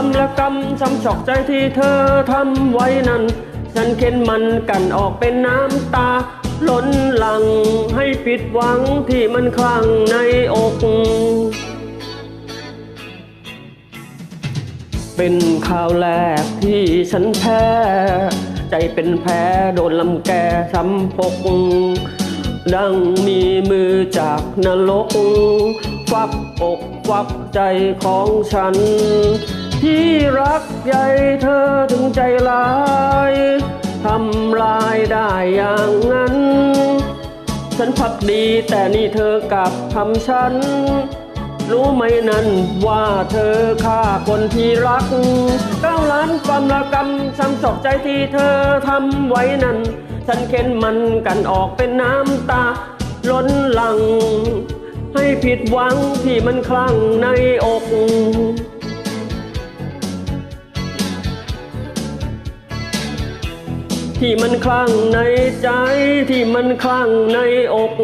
รรมช้ำชอกใจที่เธอทำไว้นั้น ฉันเข็นมันกันออกเป็นน้ำตา ล้นหลังให้ผิดหวังที่มันคลั่งในอก เป็นข่าวแรกที่ฉันแพ้ ใจเป็นแผลโดนลำแกช้ำพกดังมีมือจากนรกฟักอกฟักใจของฉัน ที่รักใหญ่เธอถึงใจร้ายทำลายได้อย่างนั้น ฉันพักดีแต่นี่เธอกลับทำฉัน รู้ไหมนั้นว่าเธอฆ่าคนที่รักเก้าล้านความระกำช้ำชอกใจที่เธอทำไว้นั้น ฉันเข็นมันกันออกเป็นน้ำตา ล้นหลัง ให้ผิดหวังที่มันคลั่งในอก ที่มันคลั่งในใจที่มันคลั่งในอก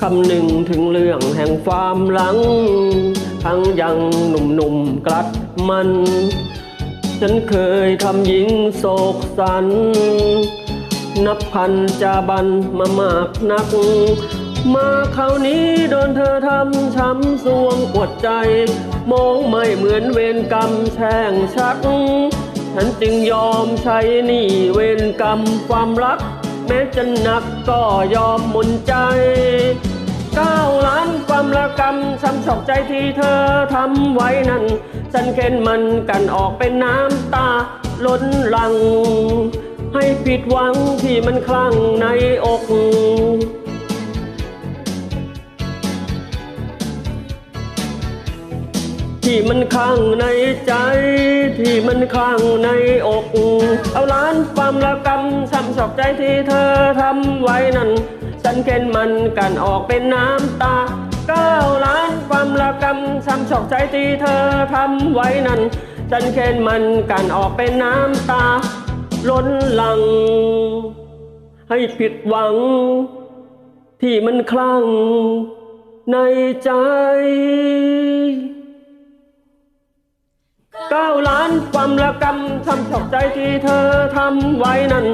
คำหนึ่งถึงเรื่องแห่งความหลัง ทั้งยังหนุ่มๆกลัดมัน ฉันเคยทำหญิงโศกสัน นับพันจาบันมามากนัก มาคราวนี้โดนเธอทำช้ำสวงปวดใจ มองไม่เหมือนเวรกรรมแช่งชัก ฉันจึงยอมใช้หนี่เวรกรรมความรัก แม้จะหนักก็ยอมหมุนใจเก้าล้านความระกำช้ำชอกใจที่เธอทำไว้นั้น ฉันเข็นมันกันออกเป็นน้ำตาล้นหลัง ให้ผิดหวังที่มันคลั่งในอก ที่มันคลั่งในใจ ที่มันคลั่งในอก เอาล้านความระกำช้ำชอกใจที่เธอทำไว้นั้นฉันเข็นมันกันออกเป็นน้ำตาเก้าล้านความระกำช้ำชอกใจที่เธอทำไว้นั้นฉันเข็นมันกันออกเป็นน้ำตา ล้นหลัง ให้ผิดหวัง ที่มันคลั่งในใจ ก้าล้านความระกำช้ำชอกใจที่เธอทำไว้นั้น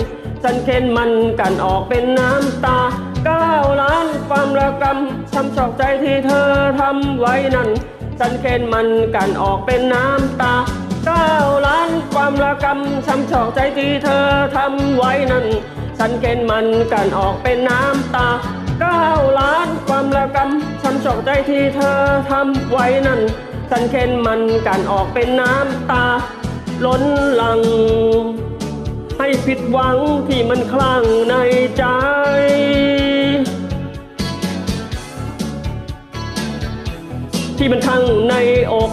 ฉันเข็นมันกันออกเป็นน้ำตาเก้าล้านความระกำช้ำชอกใจที่เธอทำไว้นั้นฉันเข็นมันกันออกเป็นน้ำตาเก้าล้านความระกำช้ำชอกใจที่เธอทำไว้นั้นฉันเข็นมันกันออกเป็นน้ำตาเก้าล้านความระกำช้ำชอกใจที่เธอทำไว้นั้น กันเค้นมันกันออกเป็นน้ำตา ล้นหลัง ให้ผิดหวังที่มันคลั่งในใจ ที่มันคลั่งในอก